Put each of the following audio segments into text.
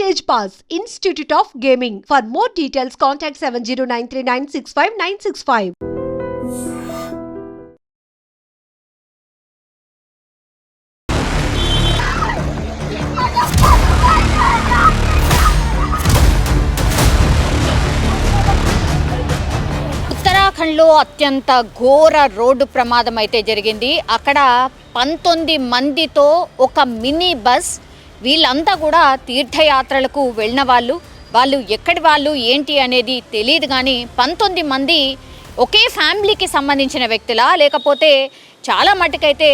Stage pass institute of gaming for more details contact seven zero nine three nine six five nine six ఫైవ్లో అత్యంత ఘోర road ప్రమాదం అయితే జరిగింది. అక్కడ పంతొమ్మిది మందితో ఒక మినీ బస్ వీళ్ళంతా కూడా తీర్థయాత్రలకు వెళ్ళిన వాళ్ళు. వాళ్ళు ఎక్కడి వాళ్ళు ఏంటి అనేది తెలియదు కానీ పంతొమ్మిది మంది ఒకే ఫ్యామిలీకి సంబంధించిన వ్యక్తులా? లేకపోతే చాలా మటుకైతే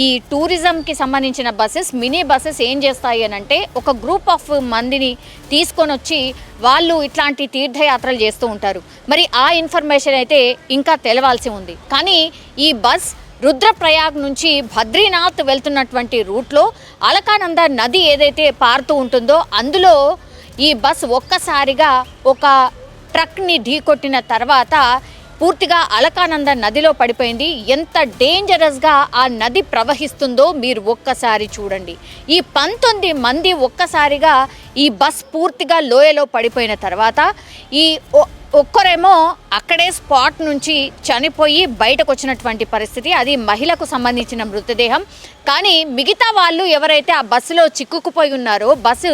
ఈ టూరిజంకి సంబంధించిన బస్సెస్ మినీ బస్సెస్ ఏం చేస్తాయి అని అంటే ఒక గ్రూప్ ఆఫ్ మందిని తీసుకొని వచ్చి వాళ్ళు ఇట్లాంటి తీర్థయాత్రలు చేస్తూ ఉంటారు. మరి ఆ ఇన్ఫర్మేషన్ అయితే ఇంకా తెలవాల్సి ఉంది. కానీ ఈ బస్ రుద్రప్రయాగ్ నుంచి బద్రీనాథ్ వెళ్తున్నటువంటి రూట్లో అలకానంద నది ఏదైతే పారుతూ ఉంటుందో అందులో ఈ బస్ ఒక్కసారిగా ఒక ట్రక్ని ఢీకొట్టిన తర్వాత పూర్తిగా అలకానంద నదిలో పడిపోయింది. ఎంత డేంజరస్గా ఆ నది ప్రవహిస్తుందో మీరు ఒక్కసారి చూడండి. ఈ పంతొమ్మిది మంది ఒక్కసారిగా ఈ బస్ పూర్తిగా లోయలో పడిపోయిన తర్వాత ఈ ఒ- ఒక్కరేమో అక్కడే స్పాట్ నుంచి చనిపోయి బయటకు వచ్చినటువంటి పరిస్థితి. అది మహిళకు సంబంధించిన మృతదేహం. కానీ మిగతా వాళ్ళు ఎవరైతే ఆ బస్సులో చిక్కుకుపోయి ఉన్నారో బస్సు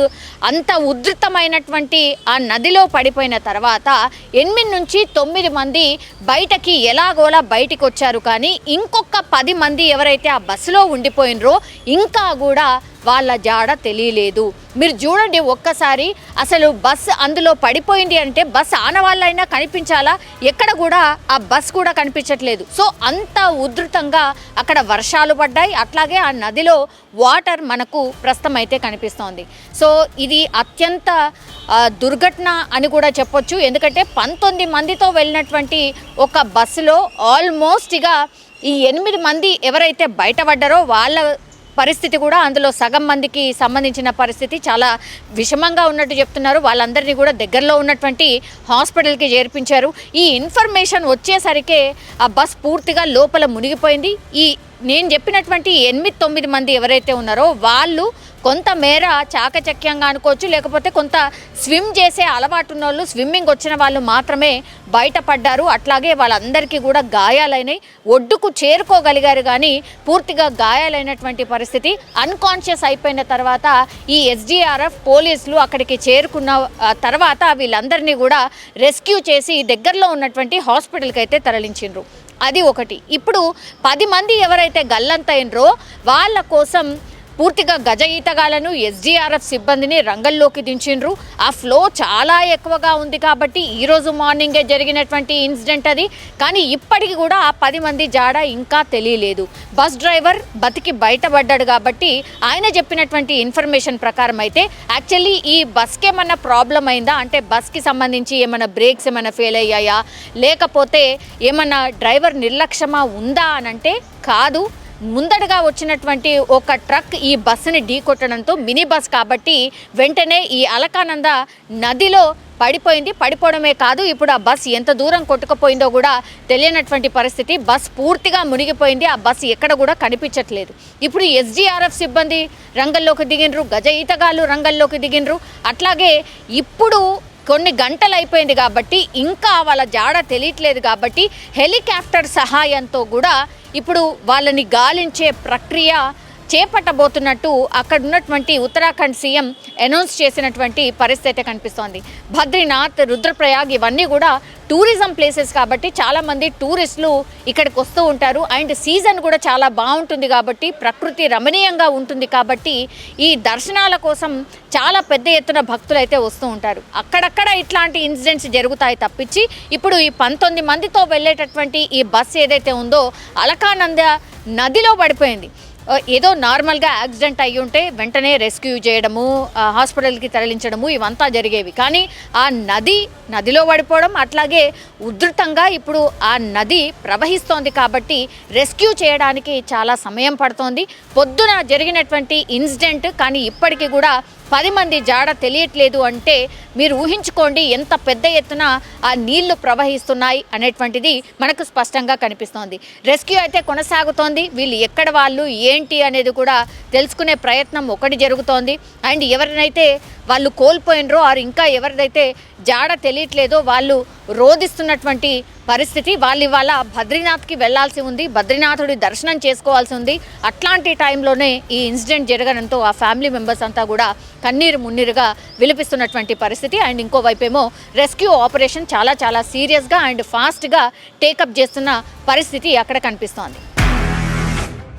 అంత ఉధృతమైనటువంటి ఆ నదిలో పడిపోయిన తర్వాత ఎనిమిది నుంచి తొమ్మిది మంది బయటకి ఎలాగోలా బయటికి వచ్చారు కానీ ఇంకొక పది మంది ఎవరైతే ఆ బస్సులో ఉండిపోయినరో ఇంకా కూడా వాళ్ళ జాడ తెలియలేదు. మీరు చూడండి ఒక్కసారి అసలు బస్సు అందులో పడిపోయింది అంటే బస్సు ఆనవాళ్ళైనా కనిపించాలా? ఎక్కడ కూడా ఆ బస్ కూడా కనిపించట్లేదు. సో అంత ఉధృతంగా అక్కడ వర్షాలు పడ్డాయి. అట్లాగే ఆ నదిలో వాటర్ మనకు ప్రస్తుతం అయితే కనిపిస్తోంది. సో ఇది అత్యంత దుర్ఘటన అని కూడా చెప్పొచ్చు. ఎందుకంటే పంతొమ్మిది మందితో వెళ్ళినటువంటి ఒక బస్సులో ఆల్మోస్ట్గా ఈ ఎనిమిది మంది ఎవరైతే బయటపడ్డారో వాళ్ళ పరిస్థితి కూడా అందులో సగం మందికి సంబంధించిన పరిస్థితి చాలా విషమంగా ఉన్నట్టు చెప్తున్నారు. వాళ్ళందరినీ కూడా దగ్గరలో ఉన్నటువంటి హాస్పిటల్కి చేర్పించారు. ఈ ఇన్ఫర్మేషన్ వచ్చేసరికే ఆ బస్ పూర్తిగా లోపల మునిగిపోయింది. ఈ నేను చెప్పినటువంటి ఎనిమిది తొమ్మిది మంది ఎవరైతే ఉన్నారో వాళ్ళు కొంతమేర చాకచక్యంగా అనుకోవచ్చు లేకపోతే కొంత స్విమ్ చేసే అలవాటు ఉన్న వాళ్ళు స్విమ్మింగ్ వచ్చిన వాళ్ళు మాత్రమే బయటపడ్డారు. అట్లాగే వాళ్ళందరికీ కూడా గాయాలైనాయి. ఒడ్డుకు చేరుకోగలిగారు కానీ పూర్తిగా గాయాలైనటువంటి పరిస్థితి. అన్కాన్షియస్ అయిపోయిన తర్వాత ఈ ఎస్డిఆర్ఎఫ్ పోలీసులు అక్కడికి చేరుకున్న తర్వాత వీళ్ళందరినీ కూడా రెస్క్యూ చేసి దగ్గరలో ఉన్నటువంటి హాస్పిటల్కి అయితే తరలించిండ్రు. అది ఒకటి. ఇప్పుడు పది మంది ఎవరైతే గల్లంతైనరో వాళ్ళ కోసం పూర్తిగా గజ ఈతగాలను ఎస్డిఆర్ఎఫ్ సిబ్బందిని రంగంలోకి దించిండ్రు. ఆ ఫ్లో చాలా ఎక్కువగా ఉంది కాబట్టి ఈరోజు మార్నింగే జరిగినటువంటి ఇన్సిడెంట్ అది. కానీ ఇప్పటికి కూడా ఆ పది మంది జాడ ఇంకా తెలియలేదు. బస్ డ్రైవర్ బతికి బయటపడ్డాడు కాబట్టి ఆయన చెప్పినటువంటి ఇన్ఫర్మేషన్ ప్రకారం అయితే యాక్చువల్లీ ఈ బస్కి ఏమన్నా ప్రాబ్లం అయిందా? అంటే బస్కి సంబంధించి ఏమైనా బ్రేక్స్ ఏమైనా ఫెయిల్ అయ్యాయా? లేకపోతే ఏమన్నా డ్రైవర్ నిర్లక్ష్యమా ఉందా అని అంటే కాదు. ముందటగా వచ్చినటువంటి ఒక ట్రక్ ఈ బస్సుని ఢీకొట్టడంతో మినీ బస్ కాబట్టి వెంటనే ఈ అలకానంద నదిలో పడిపోయింది. పడిపోవడమే కాదు ఇప్పుడు ఆ బస్ ఎంత దూరం కొట్టుకుపోయిందో కూడా తెలియనటువంటి పరిస్థితి. బస్ పూర్తిగా మునిగిపోయింది. ఆ బస్ ఎక్కడ కూడా కనిపించట్లేదు. ఇప్పుడు ఎస్డిఆర్ఎఫ్ సిబ్బంది రంగంలోకి దిగినరు గజ ఈతగాళ్ళు రంగంలోకి దిగినరు. అట్లాగే ఇప్పుడు కొన్ని గంటలు అయిపోయింది కాబట్టి ఇంకా వాళ్ళ జాడ తెలియట్లేదు కాబట్టి హెలికాప్టర్ సహాయంతో కూడా ఇప్పుడు వాళ్ళని గాలించే ప్రక్రియ చేపట్టబోతున్నట్టు అక్కడ ఉన్నటువంటి ఉత్తరాఖండ్ సీఎం అనౌన్స్ చేసినటువంటి పరిస్థితి అయితే కనిపిస్తోంది. బద్రీనాథ్ రుద్రప్రయాగ్ ఇవన్నీ కూడా టూరిజం ప్లేసెస్ కాబట్టి చాలామంది టూరిస్టులు ఇక్కడికి వస్తూ ఉంటారు. అండ్ సీజన్ కూడా చాలా బాగుంటుంది కాబట్టి ప్రకృతి రమణీయంగా ఉంటుంది కాబట్టి ఈ దర్శనాల కోసం చాలా పెద్ద ఎత్తున భక్తులు అయితే వస్తూ ఉంటారు. అక్కడక్కడ ఇట్లాంటి ఇన్సిడెంట్స్ జరుగుతాయి తప్పించి ఇప్పుడు ఈ పంతొమ్మిది మందితో వెళ్ళేటటువంటి ఈ బస్ ఏదైతే ఉందో అలకానంద నదిలో పడిపోయింది. ఏదో నార్మల్గా యాక్సిడెంట్ అయ్యి ఉంటే వెంటనే రెస్క్యూ చేయడము హాస్పిటల్కి తరలించడము ఇవంతా జరిగేవి. కానీ ఆ నది నదిలో పడిపోవడం అట్లాగే ఉధృతంగా ఇప్పుడు ఆ నది ప్రవహిస్తోంది కాబట్టి రెస్క్యూ చేయడానికి చాలా సమయం పడుతోంది. పొద్దున జరిగినటువంటి ఇన్సిడెంట్ కానీ ఇప్పటికీ కూడా పది మంది జాడ తెలియట్లేదు అంటే మీరు ఊహించుకోండి ఎంత పెద్ద ఎత్తున ఆ నీళ్ళు ప్రవహిస్తున్నాయి అనేటువంటిది మనకు స్పష్టంగా కనిపిస్తోంది. రెస్క్యూ అయితే కొనసాగుతోంది. వీళ్ళు ఎక్కడ వాళ్ళు ఏంటి అనేది కూడా తెలుసుకునే ప్రయత్నం ఒకటి జరుగుతోంది. అండ్ ఎవరినైతే వాళ్ళు కోల్పోయినరో ఆరు ఇంకా ఎవరిదైతే జాడ తెలియట్లేదో వాళ్ళు రోధిస్తున్నటువంటి పరిస్థితి. వాళ్ళు ఇవాళ బద్రీనాథ్కి వెళ్ళాల్సి ఉంది. బద్రీనాథుడి దర్శనం చేసుకోవాల్సి ఉంది. అట్లాంటి టైంలోనే ఈ ఇన్సిడెంట్ జరగడంతో ఆ ఫ్యామిలీ మెంబర్స్ అంతా కూడా కన్నీరు మున్నీరుగా విలిపిస్తున్నటువంటి పరిస్థితి. అండ్ ఇంకోవైపేమో రెస్క్యూ ఆపరేషన్ చాలా చాలా సీరియస్గా అండ్ ఫాస్ట్గా టేకప్ చేస్తున్న పరిస్థితి అక్కడ కనిపిస్తోంది.